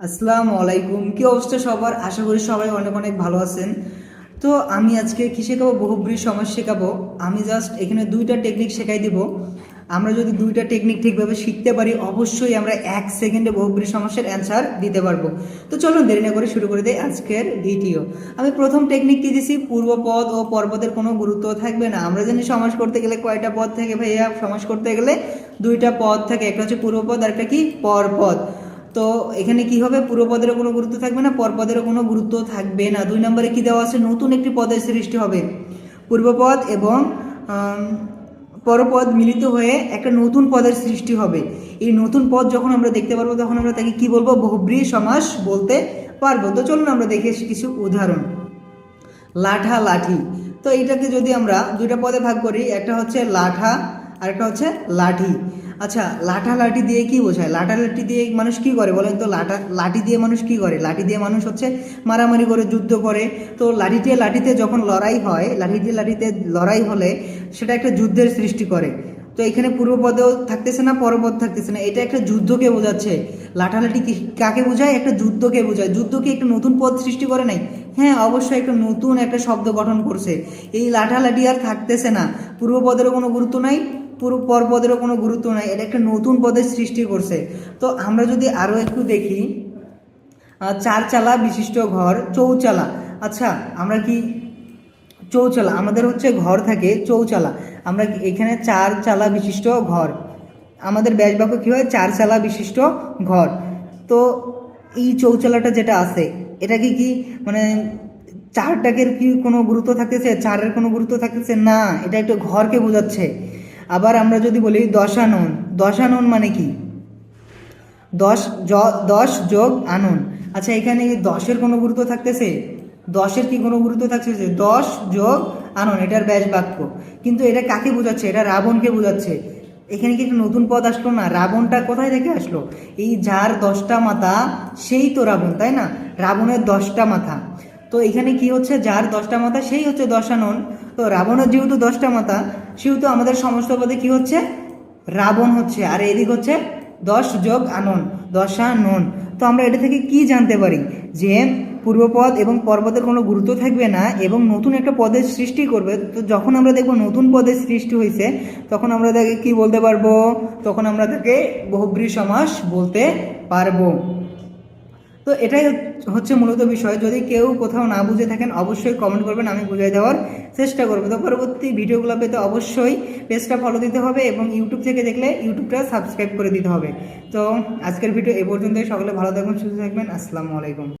আসসালামু আলাইকুম। কি অবস্থা সবার? আশা করি সবাই অনেক অনেক ভালো আছেন। তো আমি আজকে কি শেখাবো? বহুব্রী সমাজ শেখাবো। আমি জাস্ট এখানে দুইটা টেকনিক শেখাই দিব। আমরা যদি দুইটা টেকনিক ঠিকভাবে শিখতে পারি, অবশ্যই আমরা এক সেকেন্ডে বহুব্রী সমস্যার অ্যান্সার দিতে পারব। তো চলুন, দেরি না করে শুরু করে দিই আজকের ভিডিও আমি প্রথম টেকনিক কি দিছি পূর্বপদ ও পর্বতের কোনো গুরুত্ব থাকবে না। আমরা জানি সমাজ করতে গেলে কয়টা পদ থাকে ভাইয়া? সমাজ করতে গেলে দুইটা পদ থাকে। একটা হচ্ছে পূর্বপদ আর একটা কি? পরপদ তো এখানে কি হবে? পূর্বপদেরও কোনো গুরুত্ব থাকবে না, পর পরপদেরও কোনো গুরুত্ব থাকবে না। দুই নম্বরে কি দেওয়া আছে? নতুন একটি পদের সৃষ্টি হবে। পূর্বপদ এবং পরপদ মিলিত হয়ে একটা নতুন পদের সৃষ্টি হবে। এই নতুন পদ যখন আমরা দেখতে পারব, তখন আমরা তাকে কি বলব? বহুব্রী সমাস বলতে পারব। তো চলুন আমরা দেখে কিছু উদাহরণ। লাঠা লাঠি। তো এইটাকে যদি আমরা দুইটা পদে ভাগ করি, একটা হচ্ছে লাঠা আর একটা হচ্ছে লাঠি। আচ্ছা লাঠা লাঠি দিয়ে কি বোঝায়? লাঠা লাঠি দিয়ে মানুষ কি করে বলেন তো? লাঠা, লাঠি দিয়ে মানুষ কি করে? লাঠি দিয়ে মানুষ হচ্ছে মারামারি করে, যুদ্ধ করে। তো লাঠি দিয়ে লাঠিতে যখন লড়াই হয় লাঠি দিয়ে লাঠিতে লড়াই হলে সেটা একটা যুদ্ধের সৃষ্টি করে। তো এখানে পূর্বপদেও থাকতেছে না পরপদ থাকতেছে না। এটা একটা যুদ্ধকে বোঝাচ্ছে। লাঠালাঠি কাকে বোঝায়? একটা যুদ্ধকে বোঝায়। যুদ্ধকে একটা নতুন পদ সৃষ্টি করে নাই? হ্যাঁ অবশ্যই একটা নতুন একটা শব্দ গঠন করছে। এই লাঠালাঠি আর থাকতেছে না। পূর্বপদেরও কোনো গুরুত্ব নাই। পুরো পরপদেরও কোনো গুরুত্ব নাই এটা একটা নতুন পদের সৃষ্টি করছে। তো আমরা যদি আরও একটু দেখি আহ, চার চালা বিশিষ্ট ঘর চৌচালা। আচ্ছা আমরা কি চৌচালা? আমাদের হচ্ছে ঘর থাকে চৌচালা। আমরা এখানে চার চালা বিশিষ্ট ঘর? আমাদের ব্যাসবাক্য কী হয়? চার চালা বিশিষ্ট ঘর। তো এই চৌচালাটা যেটা আছে এটা কি কি? মানে চারটাকের কি কোনো গুরুত্ব থাকতেছে? চারের কোনো গুরুত্ব থাকতেছে? না এটা একটা ঘরকে বোঝাচ্ছে। আবার আমরা যদি বলি দশানন দশানন মানে কি? দশ জ- দশ যোগ আনন। আচ্ছা এখানে দশের কোনো গুরুত্ব থাকতেছে? দশের কি কোনো গুরুত্ব থাকতেছে? দশ যোগ আনন, এটার ব্যাস বাক্য কিন্তু এটা কাকে বোঝাচ্ছে? এটা রাবণকে বোঝাচ্ছে। এখানে কি একটা নতুন পদ আসলো না? রাবণটা কোথায় থেকে আসলো? এই যার দশটা মাথা, সেই তো রাবণ, তাই না? রাবণের দশটা মাথা। তো এখানে কি হচ্ছে? যার দশটা মাথা, সেই হচ্ছে দশানন। তো রাবণের যেহেতু দশটা মাথা সেহেতু আমাদের সমস্ত পদে কি হচ্ছে? রাবণ হচ্ছে, আর এদিক হচ্ছে দশ যোগ আনন, দশানন। তো আমরা এটা থেকে কি জানতে পারি? যে পূর্বপদ এবং পর্বতের কোনো গুরুত্ব থাকবে না এবং নতুন একটা পদের সৃষ্টি করবে। তো যখন আমরা দেখব নতুন পদের সৃষ্টি হয়েছে তখন আমরা তাকে কি বলতে পারব? তখন আমরা তাকে বহুব্রী সমাস বলতে পারব। তো এটাই হচ্ছে মূলত বিষয়। যদি কেউ কোথাও না বুঝে থাকেন, অবশ্যই কমেন্ট করবেন, আমি বুঝিয়ে দেওয়ার চেষ্টা করব। তো পরবর্তী ভিডিওগুলো পেতে অবশ্যই পেজটা ফলো দিতে হবে এবং ইউটিউব থেকে দেখলে ইউটিউবটা সাবস্ক্রাইব করে দিতে হবে। তো আজকের ভিডিও এ পর্যন্তই। সকলে ভালো থাকবেন, সুস্থ থাকবেন। আসসালামু আলাইকুম।